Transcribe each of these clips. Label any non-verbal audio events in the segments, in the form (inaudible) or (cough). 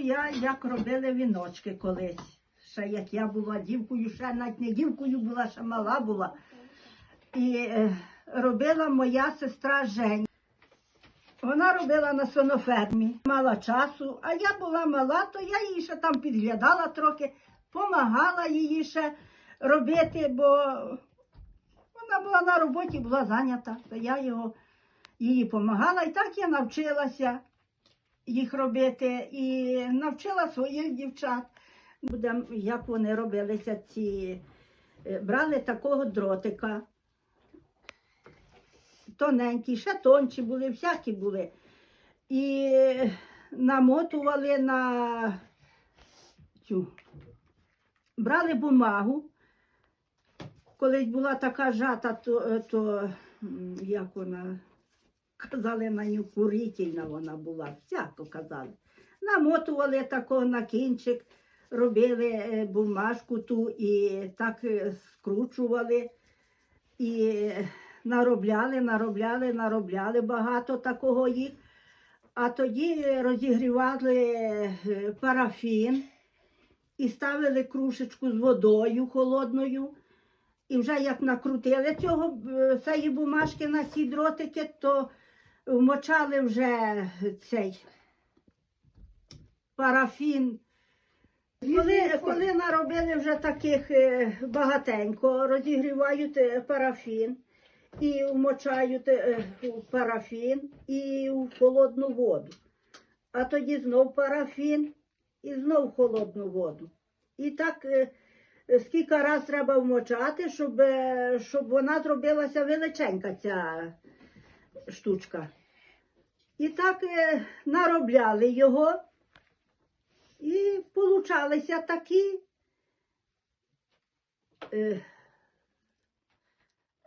я, як робили віночки колись. Ще як я була дівкою, ще навіть не дівкою була, ще мала була. І е, робила моя сестра Жень. Вона робила на сонофермі, мала часу, а я була мала, то я її ще там підглядала трохи, помагала її ще робити, бо вона була на роботі, була зайнята, то я його, їй допомагала. І так я навчилася їх робити і навчила своїх дівчат. Будем, як вони робилися ці, е, брали такого дротика, тоненькі, ще тонші були, всякі були. І намотували на цю. Брали бумагу. Колись була така жата, то, е, то як вона казали на нього курительна вона була, всяко казали. Намотували такого на кінчик, робили е, бумажку ту і так е, скручували. І е, наробляли, наробляли, наробляли багато такого їх. А тоді розігрівали парафін і ставили кружечку з водою холодною. І вже як накрутили цього, цієї бумажки на ці дротики, то вмочали вже цей парафін. Коли, коли наробили вже таких е, багатенько, розігрівають е, парафін і вмочають е, парафін і в холодну воду. А тоді знов парафін і знов в холодну воду. І так скільки раз треба вмочати, щоб, щоб вона зробилася величенька ця штучка. І так е, наробляли його. І получалися такі, е,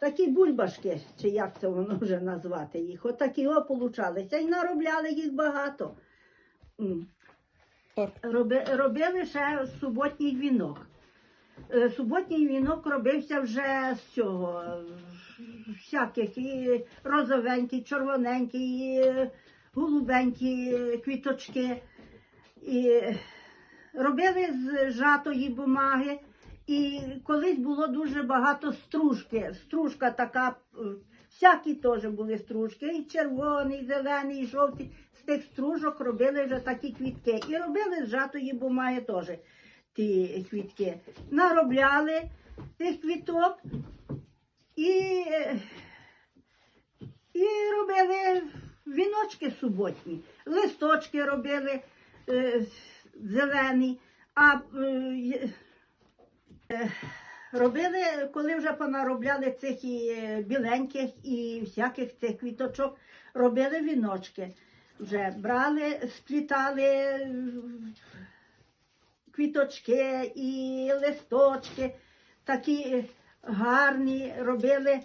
такі бульбашки, чи як це воно вже назвати їх. Отакі о получалися. І наробляли їх багато. Роби, робили ще суботній вінок. Е, Суботній вінок робився вже з цього, всяких і розовенькі, червоненькі, і голубенькі квіточки. І робили з жатої бумаги. І колись було дуже багато стружки. Стружка така, е, всякі теж були стружки, і червоний, і зелений, і жовтий. З тих стружок робили вже такі квітки. І робили з жатої бумаги теж ті квітки. Наробляли тих квіток і, і робили віночки суботні, листочки робили е, зелені, а е, е, робили, коли вже понаробляли цих і біленьких і всяких цих квіточок, робили віночки. Вже брали, сплітали квіточки і листочки, такі гарні робили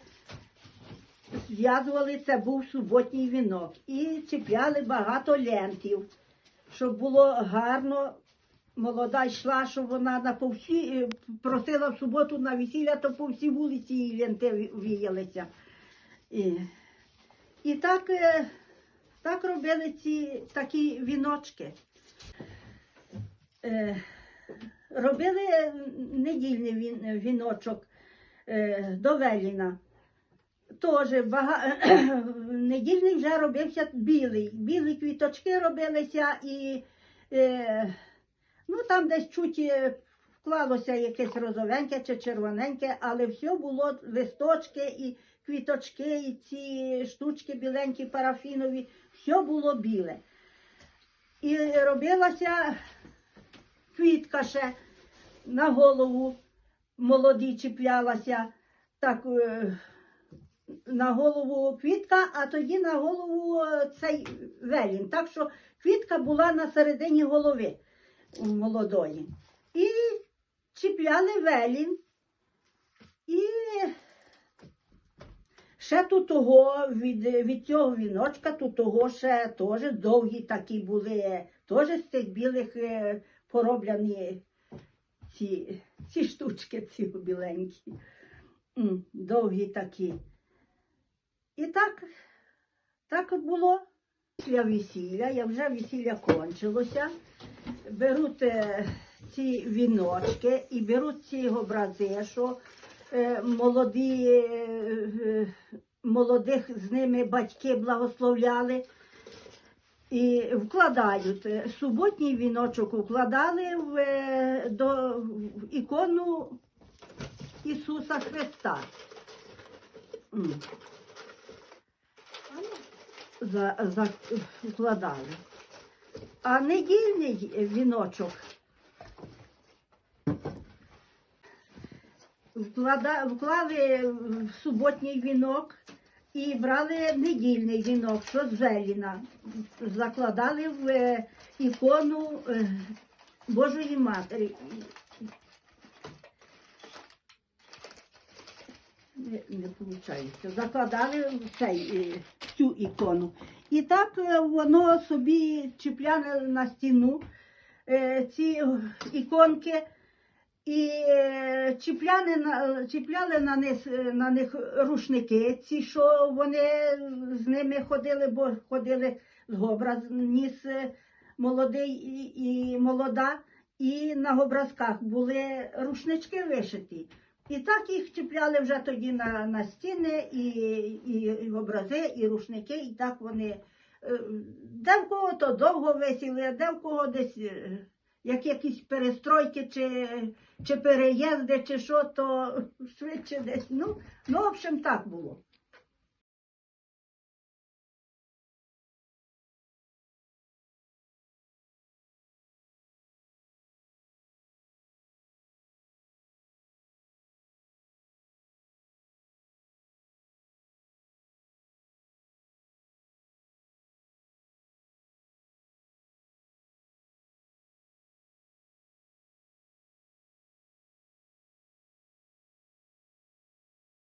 зв'язували, це був суботній вінок. І чіпляли багато лентів, щоб було гарно. Молода йшла, щоб вона на по всі, е, просила в суботу на весілля, то по всій вулиці її ленти віялися. І, і так, е, так робили ці такі віночки. Е, робили недільний він, віночок е, до Веліна. Теж бага... (clears throat) недільний вже робився білий. Білі квіточки робилися і е, ну, там десь чуть е, вклалося якесь розовеньке чи червоненьке, але все було листочки і квіточки, і ці штучки біленькі, парафінові, все було біле. І робилася квітка ще на голову молоді чіплялася. Так, е, на голову квітка, а тоді на голову е, цей велін. Так що квітка була на середині голови у молодої. І чіпляли велін. І ще тут того від, від цього віночка, тут того ще теж довгі такі були, теж з цих білих е, поробляні ці, ці штучки, ці біленькі. Довгі такі. І так, так от було. Після весілля, як вже весілля кончилося, беруть е, ці віночки і беруть ці образи, що е, молоді, е, молодих з ними батьки благословляли. І вкладають суботній віночок, вкладали в, е, до в ікону Ісуса Христа. За, за, вкладали. А недільний віночок вклада, вклали в суботній вінок і брали недільний вінок, що з Веліна. Закладали в е, ікону е, Божої Матері. Не, виходить. Закладали в цей, е, цю ікону. І так воно собі чіпляли на стіну ці іконки. І е, чіпляли чіпляли на них, е, на них рушники, ці, що вони з ними ходили, бо ходили з гобраз, ніс е, молодий і, і молода, і на гобразках були рушнички вишиті. І так їх чіпляли вже тоді на, на стіни, і, і образи, і рушники, і так вони. Де в кого то довго висіли, а де в кого десь. Як якісь перестройки чи, чи переїзди, чи що, то швидше десь. Ну, ну, в общем, так було.